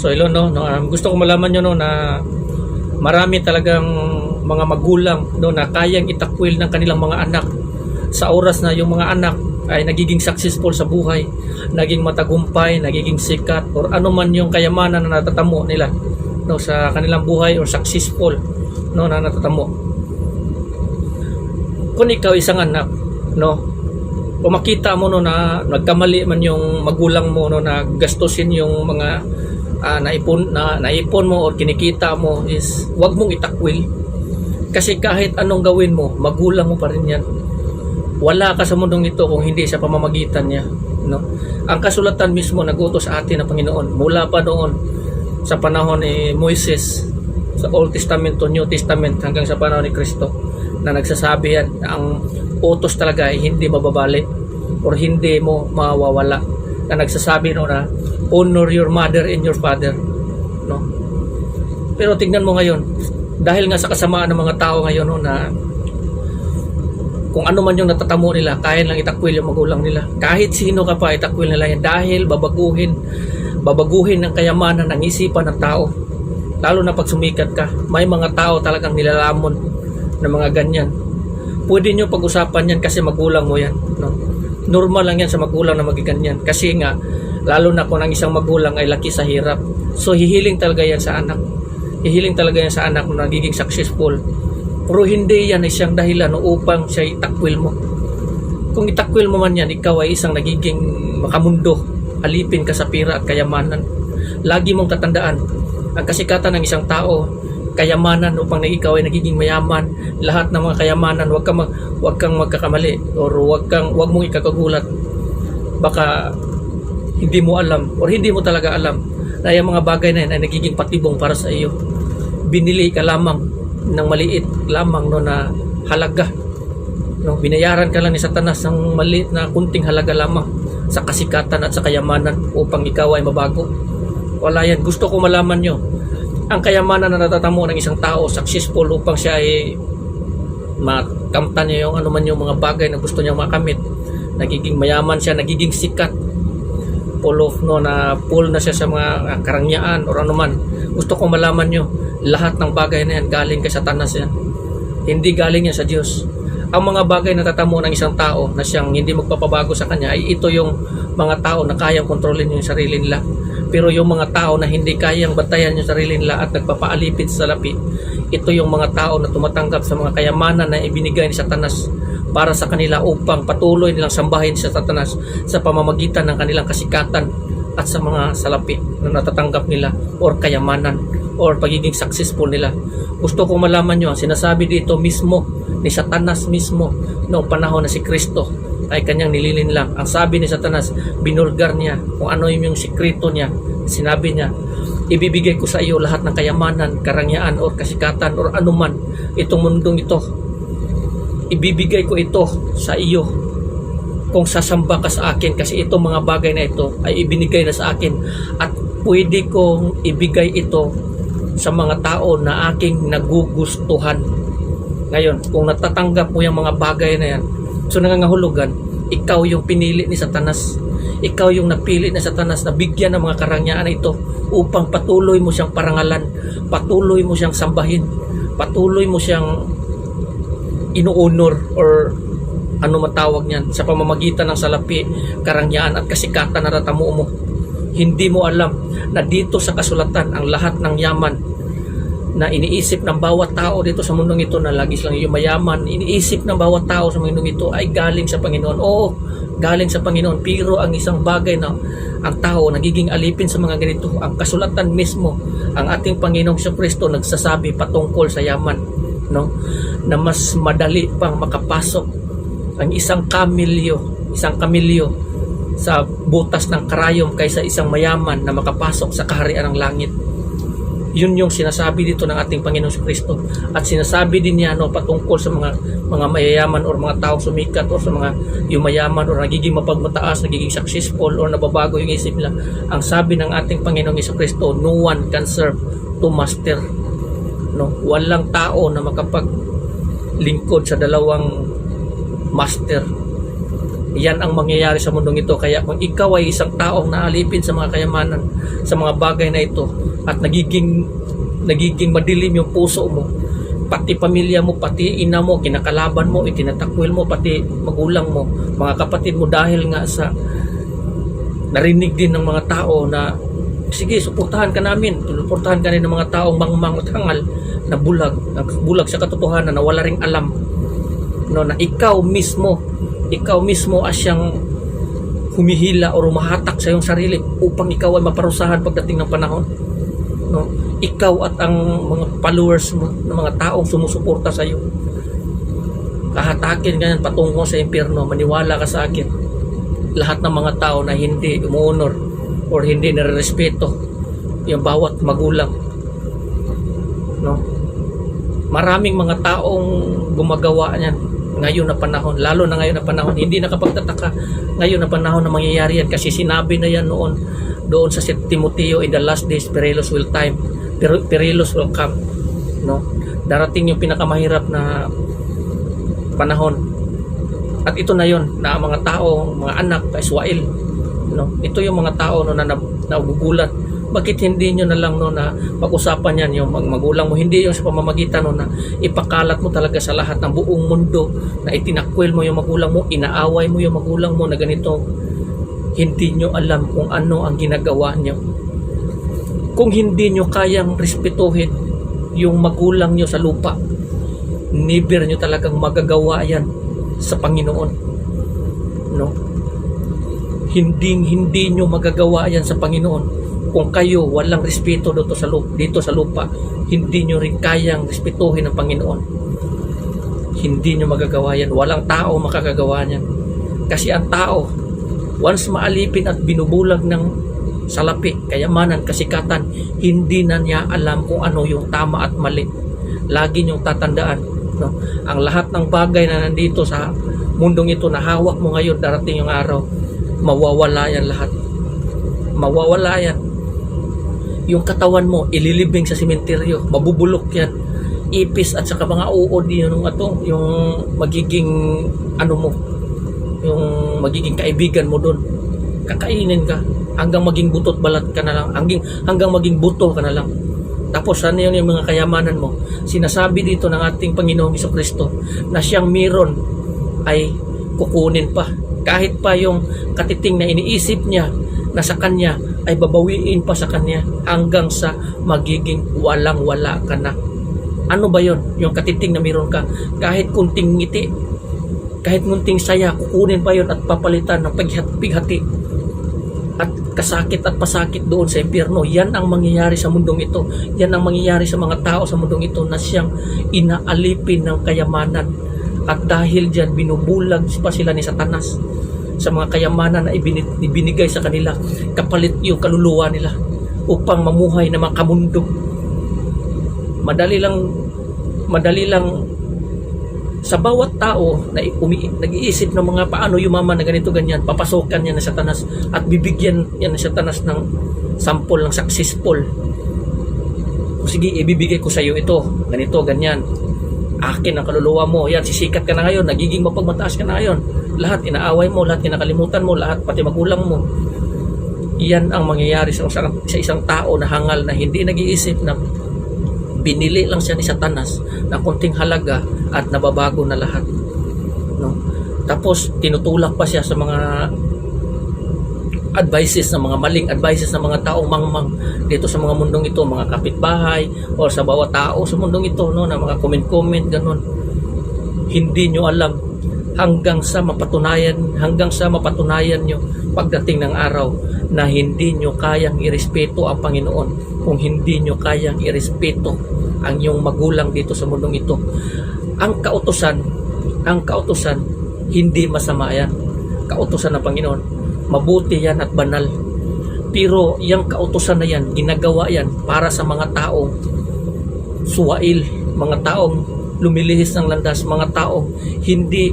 So hello no, no um, gusto ko malaman nyo no na marami talagang mga magulang no na kayang itakwil ng kanilang mga anak sa oras na yung mga anak ay nagiging successful sa buhay, naging matagumpay, nagiging sikat or ano man yung kayamanan na natatamo nila no sa kanilang buhay or successful no na natatamo. Kung ikaw isang anak no kung makita mo no na nagkamali man yung magulang mo no na gastusin yung mga ah, naipon na naipon mo or kinikita mo is wag mong itakwil. Kasi kahit anong gawin mo magulang mo pa rin yan. Wala ka sa mundong ito kung hindi sa pamamagitan niya no? Ang kasulatan mismo nagutos sa atin ng Panginoon mula pa noon sa panahon ni Moises sa Old Testament to New Testament hanggang sa panahon ni Kristo na nagsasabi yan na ang utos talaga ay hindi mababalik or hindi mo mawawala. Na nagsasabi no na honor your mother and your father no pero tingnan mo ngayon dahil nga sa kasamaan ng mga tao ngayon no, na kung ano man yung natatamo nila, kaya lang itakwil yung magulang nila. Kahit sino ka pa, itakwil nila yan dahil babaguhin, babaguhin ng kayamanan ng isipan ng tao. Lalo na pag sumikat ka, may mga tao talagang nilalamon ng mga ganyan. Pwede nyo pag-usapan yan kasi magulang mo yan. No? Normal lang yan sa magulang na magiganyan. Kasi nga, lalo na kung ang isang magulang ay laki sa hirap. So hihiling talaga yan sa anak. Hihiling talaga yan sa anak na nagiging successful. Pero hindi yan ay siyang dahilan upang siya itakwil mo. Kung itakwil mo man yan, ikaw ay isang nagiging makamundo. Alipin ka sa pira at kayamanan. Lagi mong tatandaan, ang kasikatan ng isang tao, kayamanan upang ikaw ay nagiging mayaman. Lahat ng mga kayamanan, wag kang, mag, wag kang magkakamali or wag, kang, wag mong ikakagulat. Baka hindi mo alam or hindi mo talaga alam na yung mga bagay na yan ay nagiging patibong para sa iyo. Binili ka lamang ng maliit lamang no na halaga. No, binayaran ka lang ni Satanas ng maliit na kunting halaga lamang sa kasikatan at sa kayamanan upang ikaw ay mabago. Wala yan. Gusto ko malaman nyo. Ang kayamanan na natatamo ng isang tao, successful upang siya ay makamtan niya yung ano man yung mga bagay na gusto niyang makamit. Nagiging mayaman siya, nagiging sikat. Full of no na full na siya sa mga ah, karangyaan or ano man. Gusto ko malaman nyo, lahat ng bagay na yan galing kay Satanas yan. Hindi galing yan sa Diyos. Ang mga bagay na tatamo ng isang tao na siyang hindi magpapabago sa kanya ay ito yung mga tao na kayang kontrolin yung sarili nila. Pero yung mga tao na hindi kayang bantayan yung sarili nila at nagpapaalipit sa lapi, ito yung mga tao na tumatanggap sa mga kayamanan na ibinigay ni Satanas para sa kanila upang patuloy nilang sambahin si Satanas sa pamamagitan ng kanilang kasikatan at sa mga salapi na natatanggap nila or kayamanan or pagiging successful nila. Gusto kong malaman nyo, ang sinasabi dito mismo ni Satanas mismo noong panahon na si Kristo ay kanyang nililin lang. Ang sabi ni Satanas, binulgar niya kung ano yung, sikreto niya. Sinabi niya, ibibigay ko sa iyo lahat ng kayamanan, karangyaan, or kasikatan, or anuman itong mundong ito. Ibibigay ko ito sa iyo kung sasamba ka sa akin kasi itong mga bagay na ito ay ibinigay na sa akin at pwede kong ibigay ito sa mga tao na aking nagugustuhan. Ngayon, kung natatanggap mo yung mga bagay na yan, so nangangahulugan, ikaw yung pinili ni Satanas. Ikaw yung napili ni Satanas na bigyan ng mga karangyaan na ito upang patuloy mo siyang parangalan, patuloy mo siyang sambahin, patuloy mo siyang inuunor or ano matawag niyan sa pamamagitan ng salapi, karangyaan at kasikatan na natamo mo. Hindi mo alam na dito sa kasulatan ang lahat ng yaman na iniisip ng bawat tao dito sa mundong ito na lagi silang yung mayaman, iniisip ng bawat tao sa mundong ito ay galing sa Panginoon. Oo, galing sa Panginoon. Pero ang isang bagay na ang tao nagiging alipin sa mga ganito, ang kasulatan mismo, ang ating Panginoong Kristo nagsasabi patungkol sa yaman, no? Na mas madali pang makapasok ang isang kamilyo, isang kamilyo sa butas ng karayom kaysa isang mayaman na makapasok sa kaharian ng langit. Yun yung sinasabi dito ng ating Panginoong Kristo. At sinasabi din niya no, patungkol sa mga mga mayayaman or mga taong sumikat or sa mga yung mayaman or nagiging mapagmataas, nagiging successful or nababago yung isip nila. Ang sabi ng ating Panginoong Kristo, no one can serve two master. No, walang tao na makapag lingkod sa dalawang master. Yan ang mangyayari sa mundong ito. Kaya kung ikaw ay isang taong naalipin sa mga kayamanan, sa mga bagay na ito, at nagiging, nagiging madilim yung puso mo, pati pamilya mo, pati ina mo, kinakalaban mo, itinatakwil mo, pati magulang mo, mga kapatid mo dahil nga sa narinig din ng mga tao na sige, suportahan ka namin, suportahan ka rin ng mga taong mangmang at hangal na bulag, ang bulag sa katotohanan na wala ring alam no, na ikaw mismo, ikaw mismo as siyang humihila o rumahatak sa iyong sarili upang ikaw ay maparusahan pagdating ng panahon. No? Ikaw at ang mga followers mo, ng mga taong sumusuporta sa iyo. Kahatakin ka yan patungo sa impyerno, maniwala ka sa akin. Lahat ng mga tao na hindi umuunor or hindi nare-respeto yung bawat magulang. No? Maraming mga taong gumagawa niyan ngayon na panahon, lalo na ngayon na panahon, hindi nakapagtataka ngayon na panahon na mangyayari yan kasi sinabi na yan noon doon sa Timoteo in the last days perilous will time per- perilous will come no darating yung pinakamahirap na panahon at ito na yon na mga tao mga anak Iswail no? Ito yung mga tao no na nagugulat. Bakit hindi nyo na lang no na pag-usapan yan yung mag- magulang mo? Hindi yung sa pamamagitan no na ipakalat mo talaga sa lahat ng buong mundo na itinakwil mo yung magulang mo inaaway mo yung magulang mo na ganito. Hindi nyo alam kung ano ang ginagawa nyo. Kung hindi nyo kayang respetuhin yung magulang nyo sa lupa never nyo talagang magagawa yan sa Panginoon. No hindi hindi nyo magagawa yan sa Panginoon kung kayo walang respeto dito sa lupa, dito sa lupa hindi nyo rin kayang respetuhin ang Panginoon hindi nyo magagawa yan walang tao makakagawa yan kasi ang tao once maalipin at binubulag ng salapi, kayamanan, kasikatan, hindi na niya alam kung ano yung tama at mali. Lagi niyong tatandaan, no? Ang lahat ng bagay na nandito sa mundong ito na hawak mo ngayon, darating yung araw, mawawala yan lahat. Mawawala yan. Yung katawan mo, ililibing sa simenteryo, mabubulok yan. Ipis at saka mga uod yung ato, yung magiging ano mo, yung magiging kaibigan mo doon. Kakainin ka hanggang maging butot balat ka na lang, hanggang, hanggang maging buto ka na lang. Tapos ano yun yung mga kayamanan mo? Sinasabi dito ng ating Panginoong Kristo na siyang meron ay kukunin pa. Kahit pa yung katiting na iniisip niya na sa kanya ay babawiin pa sa kanya hanggang sa magiging walang-wala ka na. Ano ba yon Yung katiting na meron ka. Kahit kunting ngiti, kahit munting saya, kukunin pa yon at papalitan ng paghat- pighati at kasakit at pasakit doon sa impyerno. Yan ang mangyayari sa mundong ito. Yan ang mangyayari sa mga tao sa mundong ito na siyang inaalipin ng kayamanan. At dahil dyan, binubulag pa sila ni Satanas sa mga kayamanan na ibini- ibinigay sa kanila. Kapalit yung kaluluwa nila upang mamuhay na makamundo. Madali lang madali lang sa bawat tao na umi, nag-iisip ng mga paano yumaman na ganito ganyan, papasokan niya na satanas at bibigyan niya na satanas ng sample ng successful. Sige, ibibigay ko sa iyo ito, ganito, ganyan. Akin ang kaluluwa mo. Yan, sisikat ka na ngayon, nagiging mapagmataas ka na ngayon. Lahat inaaway mo, lahat kinakalimutan mo, lahat pati magulang mo. Yan ang mangyayari sa isang, sa isang tao na hangal na hindi nag-iisip na binili lang siya ni Satanas ng konting halaga at nababago na lahat. No? Tapos tinutulak pa siya sa mga advices ng mga maling advices ng mga taong mangmang dito sa mga mundong ito, mga kapitbahay o sa bawat tao sa mundong ito no na mga comment-comment ganun. Hindi nyo alam hanggang sa mapatunayan hanggang sa mapatunayan nyo pagdating ng araw na hindi nyo kayang irespeto ang Panginoon kung hindi nyo kayang irespeto ang iyong magulang dito sa mundong ito. Ang kautusan, ang kautusan, hindi masama yan. Kautusan ng Panginoon. Mabuti yan at banal. Pero yung kautusan na yan, ginagawa yan para sa mga taong suwail, mga taong lumilihis ng landas, mga taong hindi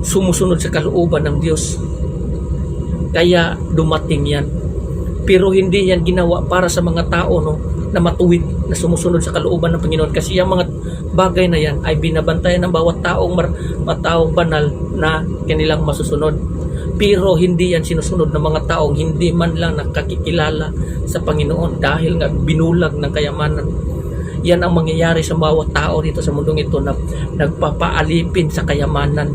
sumusunod sa kalooban ng Diyos. Kaya dumating yan. Pero hindi yan ginawa para sa mga tao no, na matuwid, na sumusunod sa kalooban ng Panginoon. Kasi yung mga bagay na yan ay binabantayan ng bawat taong mar, mataong banal na kanilang masusunod. Pero hindi yan sinusunod ng mga taong hindi man lang nakakikilala sa Panginoon dahil nga binulag ng kayamanan. Yan ang mangyayari sa bawat tao dito sa mundong ito na nagpapaalipin sa kayamanan.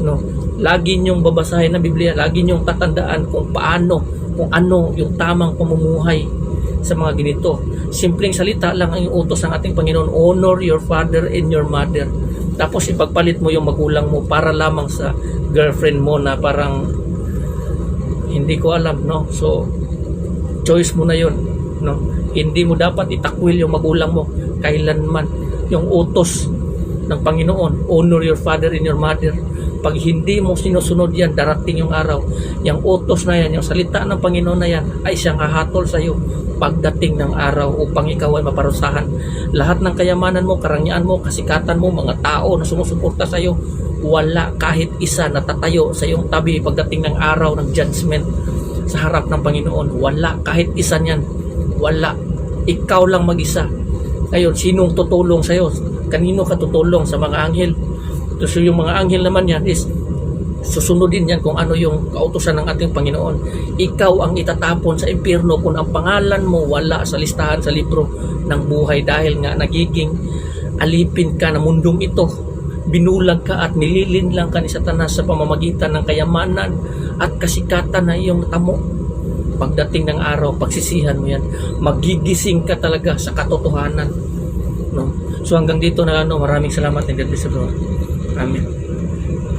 No? Lagi niyong babasahin ng Biblia, lagi niyong tatandaan kung paano, kung ano yung tamang pamumuhay sa mga ganito. Simpleng salita lang ang utos ng ating Panginoon, honor your father and your mother. Tapos ipagpalit mo yung magulang mo para lamang sa girlfriend mo na parang hindi ko alam, no? So, choice mo na yun, no? Hindi mo dapat itakwil yung magulang mo kailanman. Yung utos ng Panginoon, honor your father and your mother. Pag hindi mo sinusunod yan, darating yung araw, yung utos na yan, yung salita ng Panginoon na yan, ay siyang hahatol sa iyo pagdating ng araw upang ikaw ay maparusahan. Lahat ng kayamanan mo, karangyaan mo, kasikatan mo, mga tao na sumusuporta sa iyo, wala kahit isa na tatayo sa iyong tabi pagdating ng araw ng judgment sa harap ng Panginoon. Wala kahit isa niyan. Wala. Ikaw lang mag-isa. Ngayon, sinong tutulong sa iyo? Kanino ka tutulong? Sa mga anghel. So yung mga anghel naman yan is susunodin yan kung ano yung kautosan ng ating Panginoon. Ikaw ang itatapon sa impyerno kung ang pangalan mo wala sa listahan sa libro ng buhay dahil nga nagiging alipin ka na mundong ito. Binulag ka at nililinlang ka ni Satanas sa pamamagitan ng kayamanan at kasikatan na iyong tamo. Pagdating ng araw, pagsisihan mo yan, magigising ka talaga sa katotohanan. No? So hanggang dito na ano, maraming salamat and God bless Amin.